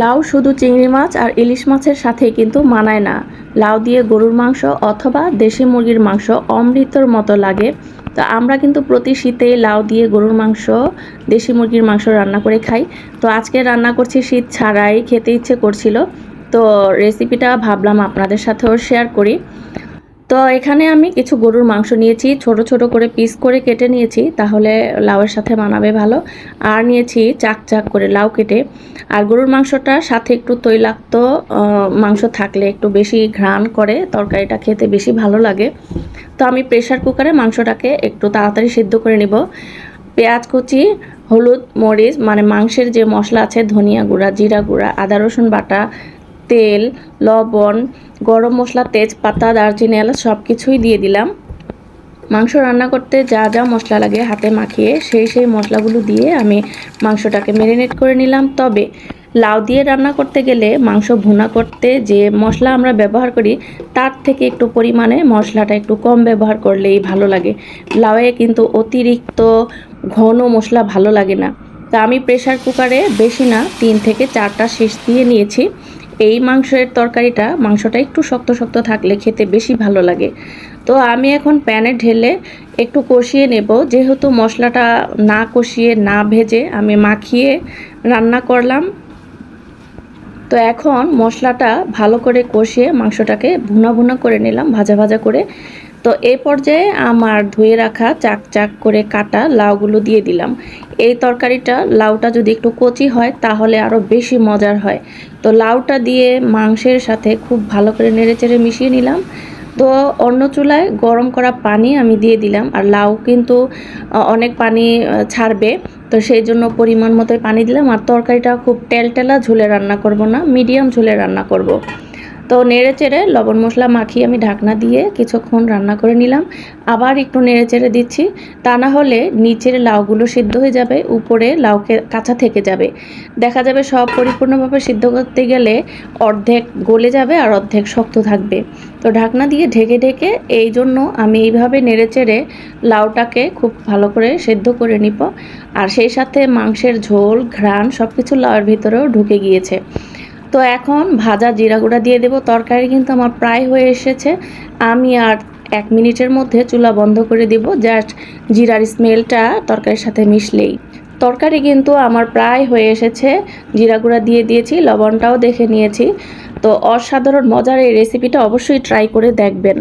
লাউ শুধু চিংড়ি মাছ আর ইলিশ মাছের সাথে কিন্তু মানায় না। লাউ দিয়ে গরুর মাংস অথবা দেশি মুরগির মাংস অমৃতর মতো লাগে। তো আমরা কিন্তু প্রতি শীতে লাউ দিয়ে গরুর মাংস, দেশি মুরগির মাংস রান্না করে খাই। তো আজকে রান্না করছি শীত ছাড়াই, খেতে ইচ্ছে করছিল। তো রেসিপিটা ভাবলাম আপনাদের সাথেও শেয়ার করি। তো এখানে আমি কিছু গরুর মাংস নিয়েছি, ছোট ছোট করে পিস করে কেটে নিয়েছি, তাহলে লাউয়ের সাথে মানাবে ভালো। আর নিয়েছি চাক চাক করে লাউ কেটে। আর গরুর মাংসটা সাথে একটু তৈলাক্ত মাংস থাকলে একটু বেশি ঘ্রাণ করে, তরকারিটা খেতে বেশি ভালো লাগে। তো আমি প্রেশার কুকারে মাংসটাকে একটু তাড়াতাড়ি সিদ্ধ করে নিব। পেঁয়াজ কুচি, হলুদ, মরিচ মানে মাংসের যে মশলা আছে, ধনিয়া গুঁড়া, জিরা গুঁড়া, আদা রসুন বাটা, তেল, লবণ গরম মশলা, তেজপাতা, দারচিনি, এলাচ সব কিছুই দিয়ে দিলাম। মাংস রান্না করতে যা যা মশলা লাগে হাতে মাখিয়ে সেই সেই মশলাগুলো দিয়ে আমি মাংসটাকে ম্যারিনেট করে নিলাম। তবে লাউ দিয়ে রান্না করতে গেলে মাংস ভুনা করতে যে মশলা আমরা ব্যবহার করি, তার থেকে একটু পরিমাণে মশলাটা একটু কম ব্যবহার করলেই ভালো লাগে। লাউয়ে কিন্তু অতিরিক্ত ঘন মশলা ভালো লাগে না। তা আমি প্রেশার কুকারে বেশি না, তিন থেকে চারটা শেষ দিয়ে নিয়েছি। এই মাংসের তরকারিটা, মাংসটা একটু শক্ত শক্ত থাকলে খেতে বেশি ভালো লাগে। তো আমি এখন প্যানে ঢেলে একটু কষিয়ে নেব। যেহেতু মশলাটা না কষিয়ে, না ভেজে আমি মাখিয়ে রান্না করলাম। তো এখন মশলাটা ভালো করে কষিয়ে মাংসটাকে ভুনা ভুনা করে নিলাম, ভাজা ভাজা করে। তো এই পর্যায়ে আমার ধুয়ে রাখা চাক চাক করে কাটা লাউগুলো দিয়ে দিলাম। এই তরকারিটা, লাউটা যদি একটু কচি হয় তাহলে আরও বেশি মজার হয়। তো লাউটা দিয়ে মাংসের সাথে খুব ভালো করে নেড়েচেড়ে মিশিয়ে নিলাম। তো অন্য চুলায় গরম করা পানি আমি দিয়ে দিলাম আর লাউ কিন্তু অনেক পানি ছাড়বে। তো সেই জন্য পরিমাণ মতোই পানি দিলাম আর তরকারিটা খুব টেলটেলা ঝুলে রান্না করব না, মিডিয়াম ঝুলে রান্না করব। তো নেড়ে চেড়ে লবণ মশলা মাখিয়ে আমি ঢাকনা দিয়ে কিছুক্ষণ রান্না করে নিলাম। আবার একটু নেড়ে চেড়ে দিচ্ছি। তা না হলে নিচের লাউগুলো সিদ্ধ হয়ে যাবে, উপরে লাউকে কাঁচা থেকে যাবে। দেখা যাবে সব পরিপূর্ণভাবে সিদ্ধ করতে গেলে অর্ধেক গলে যাবে আর অর্ধেক শক্ত থাকবে। তো ঢাকনা দিয়ে ঢেকে ঢেকে এই জন্য আমি এইভাবে নেড়ে চেড়ে লাউটাকে খুব ভালো করে সেদ্ধ করে নিব। আর সেই সাথে মাংসের ঝোল, ঘ্রাণ সব কিছু লাউয়ের ভিতরেও ঢুকে গিয়েছে। তো এখন ভাজা জিরা গুঁড়া দিয়ে দেবো। তরকারি কিন্তু আমার প্রায় হয়ে এসেছে। আমি আর এক মিনিটের মধ্যে চুলা বন্ধ করে দেব। জাস্ট জিরার স্মেলটা তরকারির সাথে মিশলেই। তরকারি কিন্তু আমার প্রায় হয়ে এসেছে। জিরা গুঁড়া দিয়ে দিয়েছি, লবণটাও দেখে নিয়েছি। তো অসাধারণ, মজার এই রেসিপিটা অবশ্যই ট্রাই করে দেখবেন।